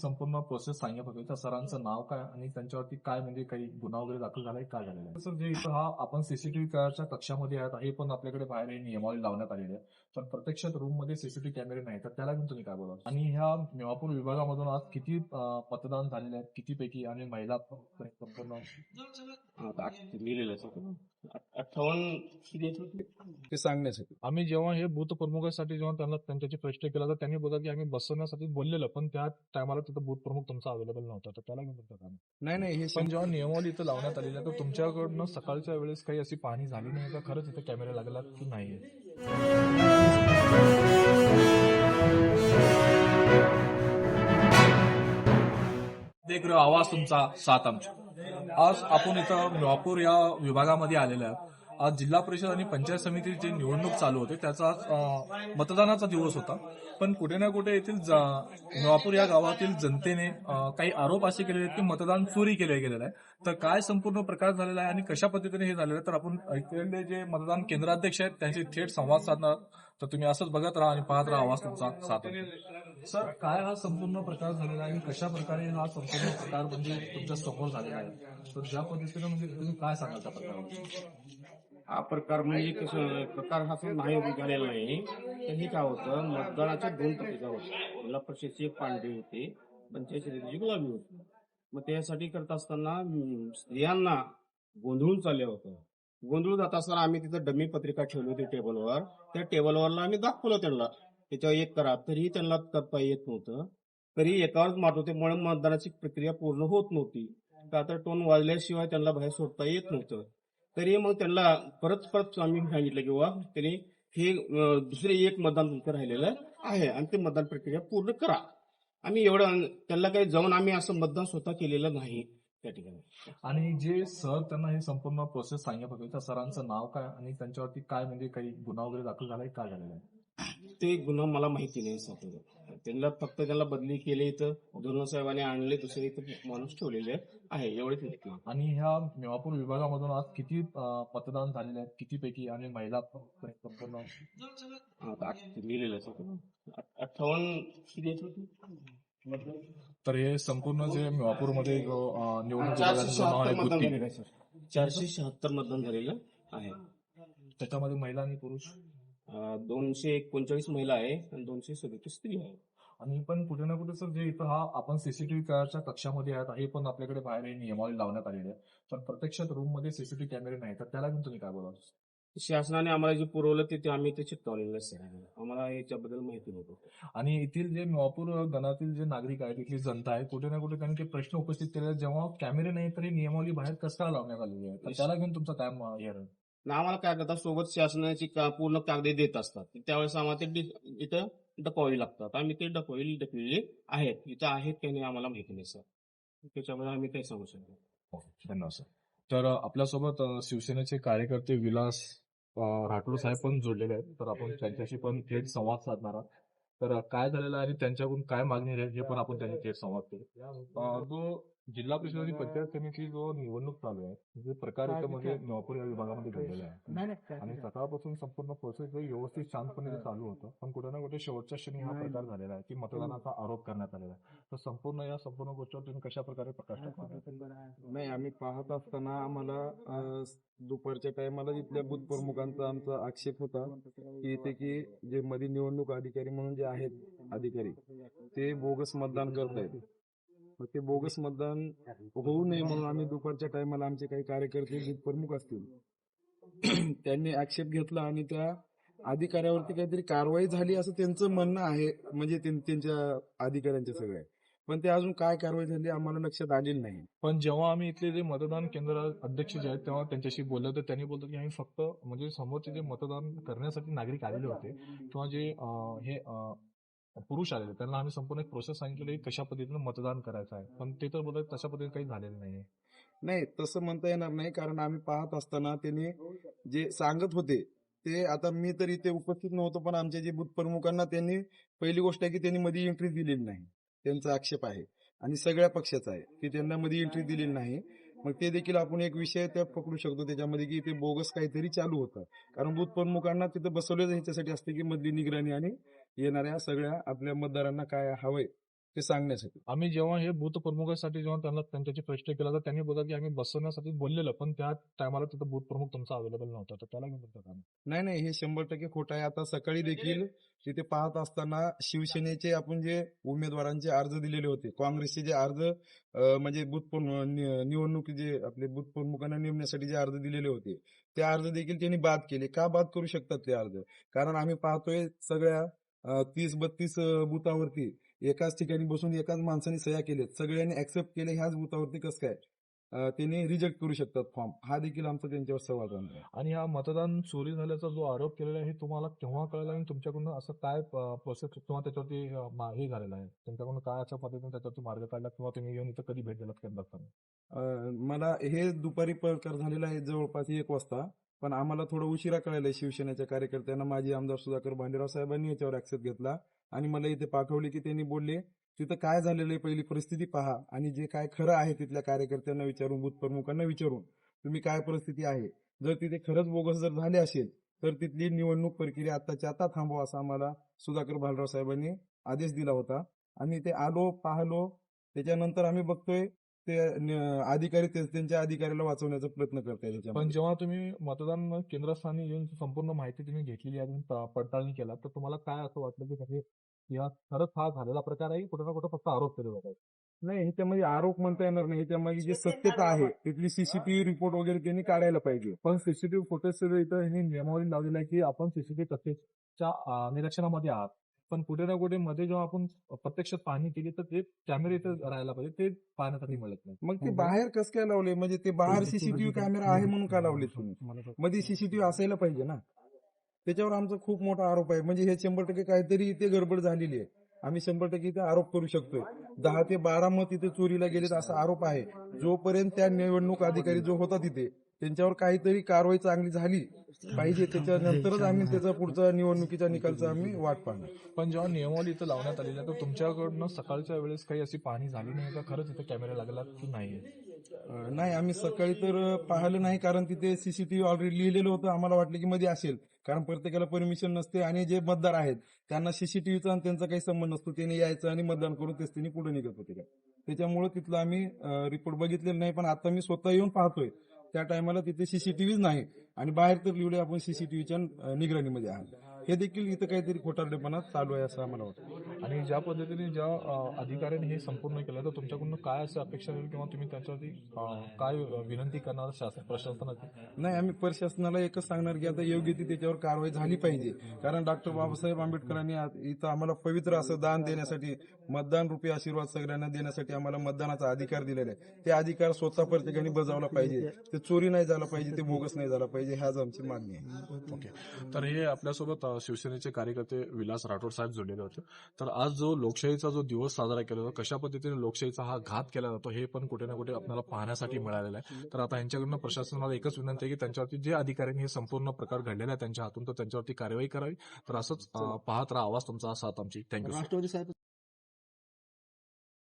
संपूर्ण प्रोसेस सांगत होते त्या सरांचं नाव काय आणि त्यांच्यावरती काय म्हणजे काही गुन्हा वगैरे दाखल झालाय काय झालेला आहे? सर जे इथं हा आपण सीसीटीव्ही कॅमेराच्या कक्षामध्ये आहेत हे पण आपल्याकडे बाहेर हे नियमावली लावण्यात आलेली आहे. पण प्रत्यक्षात रूममध्ये सीसीटीव्ही कॅमेरे नाही तर त्याला घेऊन तुम्ही काय बोला आणि ह्या मेवापूर विभागामधून आज किती मतदान झालेले आहेत किती पैकी आणि महिला संपूर्ण? ते सांगण्यासाठी. आम्ही जेव्हा हे बूथ प्रमुखासाठी जेव्हा त्यांना त्यांच्याशी प्रश्न केला तर त्यांनी बोलला की आम्ही बसवण्यासाठी बोललेलं पण त्या टायमाला तिथं बूथ प्रमुख तुमचा अवेलेबल नव्हता तर त्याला घेऊन तुमचं काम नाही नाही हे पण जेव्हा नियमावली इथं लावण्यात आलेली आहे तर तुमच्याकडनं सकाळच्या वेळेस काही अशी पाहणी झाली नाही का खरंच इथे कॅमेरे लागला की नाही आवाज तुमचा साथ आमच्या आज आपण इथं मिवापूर या विभागामध्ये आलेले आज जिल्हा परिषद आणि पंचायत समितीची जी निवडणूक चालू होते त्याचा मतदानाचा दिवस होता. पण कुठे ना कुठे येथील नवापूर या गावातील जनतेने काही आरोप असे केलेले आहेत की मतदान चोरी केले गेलेलं आहे. तर काय संपूर्ण प्रकार झालेला आहे आणि कशा पद्धतीने हे झालेलं आहे? तर आपण ऐकलेले जे मतदान केंद्राध्यक्ष आहेत त्यांचे थेट संवाद साधणार. तर तुम्ही असंच बघत राहा आणि पाहत राहा आवाज तुमचा साथ सर काय हा संपूर्ण प्रकार झालेला आहे आणि कशा प्रकारे हा संपूर्ण प्रकार म्हणजे तुमच्यासमोर झालेला आहे? तर ज्या पद्धतीने म्हणजे तुम्ही काय सांगाल त्या प्रकारावर? हा प्रकार म्हणजे कसं प्रकार हा नाही झालेला नाही. तर हे काय होतं? मतदानाच्या दोन पत्रिका होत्या जिल्हा परिषदची एक पांढरी होती पंचायत समितीची गुलाबी होती. मग त्यासाठी करत असताना स्त्रियांना गोंधळून चाललं होतं. गोंधळून जात असताना आम्ही तिथं डमी पत्रिका ठेवली होती टेबलवर. त्या टेबलवरला आम्ही दाखवलं त्यांना. त्याच्यावर एक करा तरीही त्यांना करता येत नव्हतं. तरी एकावरच मात होते म्हणून मतदानाची प्रक्रिया पूर्ण होत नव्हती. का तर टोन वाजल्याशिवाय त्यांना बाहेर सोडता येत नव्हतं. तरी मग त्यांना परत परत आम्ही सांगितलं की त्यांनी हे दुसरे एक मतदान तुमचं राहिलेलं आहे आणि ते मतदान प्रक्रिया पूर्ण करा. आम्ही एवढं त्यांना काही जाऊन आम्ही असं मतदान स्वतः केलेलं नाही त्या ठिकाणी. आणि जे सर त्यांना हे संपूर्ण प्रोसेस सांगितलं होते त्या सरांचं नाव काय आणि त्यांच्यावरती काय म्हणजे काही गुन्हा वगैरे दाखल झालाय काय झालेला आहे? ते गुन्हा मला माहिती नाही सर त्यांना फक्त त्यांना बदली केली इथं दोन साहेबांनी आणले दुसरे इथं माणूस ठेवलेले आहे एवढेच आणि ह्या मेवापूर विभागामधून आज किती अं, मतदान झालेले आहेत किती पैकी आणि महिला संपूर्ण? आता लिहिलेलं आहे अठ्ठावन्न किती आहेत? तर हे संपूर्ण जे मेवापूरमध्ये जो, अं, निवडणूक चारशे विभागाचं नाव आहे शहात्तर मतदान गुत्ती, झालेलं आहे. सर चारशे शहात्तर मतदान झालेलं आहे. त्याच्यामध्ये महिला आणि पुरुष? दोनशे एकोणचाळीस महिला आहे आणि दोनशे सदतीस स्त्री आहे. आणि पण कुठे ना कुठे सर जे इथं हा आपण सीसीटीव्ही कॅमेराच्या कक्षामध्ये आहेत हे पण आपल्याकडे बाहेर हे नियमावली लावण्यात आलेली आहे. पण प्रत्यक्षात रूममध्ये सीसीटीव्ही कॅमेरे नाही तर त्याला घेऊन तुम्ही काय बोला शासनाने आम्हाला जे पुरवलं ते आम्ही ते चिकटवलेलं आहे आम्हाला याच्याबद्दल माहिती नव्हतं. आणि येथील जे मेवापूर गणातील जे नागरिक आहेत इथली जनता आहे कुठे ना कुठे त्यांनी ते प्रश्न उपस्थित केले जेव्हा कॅमेरे नाही तर ही नियमावली बाहेर कसं लावण्यात आलेली आहे? तर त्याला घेऊन तुमचा काय हे? आणि आम्हाला काय करतात सोबत शासनाची का- पूर्ण कागदे देत असतात. त्यावेळेस आम्हाला ते डि- इथं डकवावी लागतात. आम्ही ते डकवावी डकलेली आहेत. इथं आहेत की नाही आम्हाला माहिती नाही सर. त्याच्यामुळे आम्ही काही सांगू शकतो धन्यवाद सर. तर अ, आपल्यासोबत अ, शिवसेनेचे कार्यकर्ते विलास अ, राठोड साहेब पण जोडलेले आहेत. तर आपण त्यांच्याशी पण थेट संवाद साधणार आहोत. तर अ, काय झालेलं आहे आणि त्यांच्याकडून काय मागणी राहील हे पण आपण त्यांनी थेट संवाद करू. अ, जो जिल्हा परिषद आणि पंचायत समिती जो निवडणूक चालू आहे जे प्रकार म्हणजे नवापूर या विभागामध्ये घडलेला आहे. आणि सकाळपासून संपूर्ण प्रोसेस व्यवस्थित शांतपणे चालू होतं. पण कुठे ना कुठे शेवटच्या क्षणी हा प्रकार झालेला आहे की मतदानाचा आरोप करण्यात आलेला आहे. तर संपूर्ण या संपूर्ण गोष्टीवर तुम्ही कशा प्रकारे प्रकाश टाकणार नाही आम्ही पाहत असताना आम्हाला दुपारच्या टायमाला इथल्या बूथ प्रमुखांचा आमचा आक्षेप होता की इथे की जे मध्ये निवडणूक अधिकारी म्हणून जे आहेत अधिकारी ते बोगस मतदान करतायत. मग ते बोगस मतदान होऊ नये म्हणून आम्ही दुपारच्या टायमाला आमचे काही कार्यकर्ते बूथ प्रमुख असतील त्यांनी आक्षेप घेतला आणि त्या अधिकाऱ्यावरती काहीतरी कारवाई झाली असं त्यांचं म्हणणं आहे म्हणजे त्यां- त्यांच्या अधिकाऱ्यांच्या सगळ्या पण ते अजून काय कारवाई झाली आम्हाला लक्षात आलेली नाही. पण जेव्हा आम्ही इथले जे मतदान केंद्र अध्यक्ष जे आहेत तेव्हा त्यांच्याशी बोललो तर त्यांनी बोलतो की आम्ही फक्त म्हणजे समोरचे जे मतदान करण्यासाठी नागरिक आलेले होते किंवा जे हे पुरुष आलेले त्यांना आम्ही संपूर्ण एक प्रोसेस सांगितलेली की कशा पद्धतीने मतदान करायचं आहे. पण ते तर बोलत तशा पद्धतीने काही झालेलं नाही नाही तसं म्हणता येणार नाही. कारण आम्ही पाहत असताना त्यांनी जे सांगत होते ते आता मी तर इथे उपस्थित नव्हतो पण आमच्या जे बूथ प्रमुखांना त्यांनी पहिली गोष्ट आहे की त्यांनी मध्ये एंट्री दिलेली नाही. त्यांचा आक्षेप आहे. आणि सगळ्या पक्षाचा आहे की त्यांना मध्ये एंट्री दिलेली नाही. मग ते देखील आपण एक विषय त्या पकडू शकतो त्याच्यामध्ये की ते बोगस काहीतरी चालू होतं. कारण बूथ प्रमुखांना तिथं बसवलं ह्याच्यासाठी असते की मधली निगराणी आणि येणाऱ्या सगळ्या आपल्या मतदारांना काय हवंय ते सांगण्यासाठी. आम्ही जेव्हा हे बूथ प्रमुखासाठी जेव्हा त्यांना त्यांच्याशी प्रश्न केला तर त्यांनी बोलला की आम्ही बसवण्यासाठी बोललेलं पण त्या टायमाला तिथं बूथ प्रमुख तुमचा अवेलेबल नव्हता. तर त्याला घेऊन बोलतात आम्ही. नाही नाही हे शंभर टक्के खोटं आहे. आता सकाळी देखील तिथे पाहत असताना शिवसेनेचे आपण जे उमेदवारांचे अर्ज दिलेले होते काँग्रेसचे जे अर्ज म्हणजे बूथ निवडणूक जे आपले बूथ प्रमुखांना नेमण्यासाठी जे अर्ज दिलेले होते ते अर्ज देखील त्यांनी बाद केले. का बाद करू शकतात ते अर्ज? कारण आम्ही पाहतोय सगळ्या तीस बत्तीस बुथावरती एकाच ठिकाणी बसून एकाच माणसाने सह्या केल्यात. सगळ्यांनी ऍक्सेप्ट केले ह्याच बुथावरती कसं काय? त्यांनी रिजेक्ट करू शकतात फॉर्म हा देखील आमचा त्यांच्यावर सवाल आहे. आणि हा मतदान चोरी झाल्याचा जो आरोप केलेला आहे हे तुम्हाला केव्हा कळलं आणि तुमच्याकडून असं काय प्रोसेस किंवा त्याच्यावरती हे झालेलं आहे? तुमच्याकडून काय अशा पद्धतीने त्याच्यावरती मार्ग काढला किंवा तुम्ही येऊन इथं कधी भेट दिलात? केंद्रात मला हे दुपारी प्रकार झालेला आहे जवळपास एक वाजता. पण आम्हाला थोडं उशिरा कळायला शिवसेनेच्या कार्यकर्त्यांना. माजी आमदार सुधाकर भांडेराव साहेबांनी याच्यावर ऍक्सेप्ट घेतला. आणि मला इथे पाठवले की त्यांनी बोलले तिथं काय झालेलं आहे? पहिली परिस्थिती पहा आणि जे काय खरं आहे तिथल्या कार्यकर्त्यांना विचारून बूथ प्रमुखांना विचारून तुम्ही काय परिस्थिती आहे? जर तिथे खरंच बोगस जर झाले असेल तर तिथली निवडणूक प्रक्रिया आताच्या आता थांबवा असा आम्हाला सुधाकर भालराव साहेबांनी आदेश दिला होता. आणि ते आलो पाहलो त्याच्यानंतर आम्ही बघतोय ते न- अधिकारी ते- त्यांच्या अधिकाऱ्याला वाचवण्याचा प्रयत्न करताय पण त्याच्यामध्ये जेव्हा तुम्ही मतदान केंद्रस्थानी येऊन संपूर्ण माहिती तुम्ही घेतलेली आहे आणि प- पडताळणी केला तर तुम्हाला काय असं वाटलं की म्हणजे या खरंच हा झालेला प्रकार आहे कुठे ना कुठे फक्त आरोप केले जात आहेत नाही ह्याच्यामध्ये आरोप म्हणता येणार नाही ह्याच्यामध्ये जे सत्यता आहे तिथली सीसीटीव्ही रिपोर्ट वगैरे त्यांनी काढायला पाहिजे. पण सीसीटीव्ही फुटेज इथं हे नियमावली लावलेली आहे की आपण सीसीटीव्ही अं, निरीक्षणामध्ये आहात. पण कुठे ना कुठे मध्ये जेव्हा आपण प्रत्यक्षात पाहणी केली तर ते कॅमेरे इथं राहायला पाहिजे. ते पाहण्यासाठी मिळत नाही. मग ते बाहेर कसं काय लावले? म्हणजे ते बाहेर सीसीटीव्ही कॅमेरा आहे म्हणून का लावले तुम्ही? मध्ये सीसीटीव्ही असायला पाहिजे ना. त्याच्यावर आमचा खूप मोठा आरोप आहे. म्हणजे हे शंभर टक्के काहीतरी इथे गडबड झालेली आहे. आम्ही शंभर टक्के इथे आरोप करू शकतोय. दहा ते बारा मत इथे चोरीला गेलेत असा आरोप आहे. जोपर्यंत त्या निवडणूक अधिकारी जो होता तिथे त्यांच्यावर काहीतरी कारवाई चांगली झाली पाहिजे त्याच्यानंतरच आम्ही त्याचा पुढचा निवडणुकीच्या निकालचा आम्ही वाट पाहणार. पण जेव्हा नियमावली इथं लावण्यात आलेली आहे तर तुमच्याकडनं सकाळच्या वेळेस काही अशी पाहणी झाली नाही का? खरंच इथे कॅमेरा लागला की नाही नाही आम्ही सकाळी तर पाहिलं नाही कारण तिथे सीसीटीव्ही ऑलरेडी लिहिलेलं होतं आम्हाला वाटलं की मध्ये असेल. कारण प्रत्येकाला परमिशन नसते आणि जे मतदार आहेत त्यांना सीसीटीव्हीचा आणि त्यांचा काही संबंध नसतो. त्यांनी यायचं आणि मतदान करून तेच त्यांनी पुढे निघत होते. का त्याच्यामुळे तिथलं आम्ही रिपोर्ट बघितलेलं नाही पण आता मी स्वतः येऊन पाहतोय. त्या टायमाला तिथे सीसीटीव्हीच नाही. आणि बाहेर तर लिहिले आपण सीसीटीव्हीच्या निगराणीमध्ये आहात. हे देखील इथं काहीतरी खोटारडेपणा चालू आहे असं आम्हाला वाटतं. आणि ज्या पद्धतीने ज्या अधिकाऱ्यांनी हे संपूर्ण केलं तर तुमच्याकडून काय असं अपेक्षा राहील किंवा तुम्ही त्याच्यावरती काय विनंती करणार शासन प्रशासनाची? नाही आम्ही प्रशासनाला एकच सांगणार की आता योग्य ती त्याच्यावर कारवाई झाली पाहिजे. कारण डॉक्टर बाबासाहेब आंबेडकरांनी इथं आम्हाला पवित्र असं दान देण्यासाठी मतदान रूपी आशीर्वाद सगळ्यांना देण्यासाठी आम्हाला मतदानाचा अधिकार दिलेला आहे. ते अधिकार स्वतः प्रत्येकाने बजावला पाहिजे. ते चोरी नाही झाला पाहिजे ते बोगस नाही झाला पाहिजे ह्याच आमची मागणी आहे. ओके. तर हे आपल्यासोबत शिवसेनेचे कार्यकर्ते विलास राठोड साहेब जोडलेले होते. तर आज जो लोकशाहीचा जो दिवस साजरा केला जातो कशा पद्धतीने लोकशाहीचा हा घात केला जातो हे पण कुठे ना कुठे आपल्याला पाहण्यासाठी मिळालेलं आहे. तर आता यांच्याकडनं प्रशासनाला एकच विनंती आहे की त्यांच्यावरती जे अधिकाऱ्यांनी हे संपूर्ण प्रकार घडलेला आहे त्यांच्या हातून तर त्यांच्यावरती कारवाई करावी. तर असंच पाहत राहा आवाज तुमचा साथ आमची. थँक्यू साहेब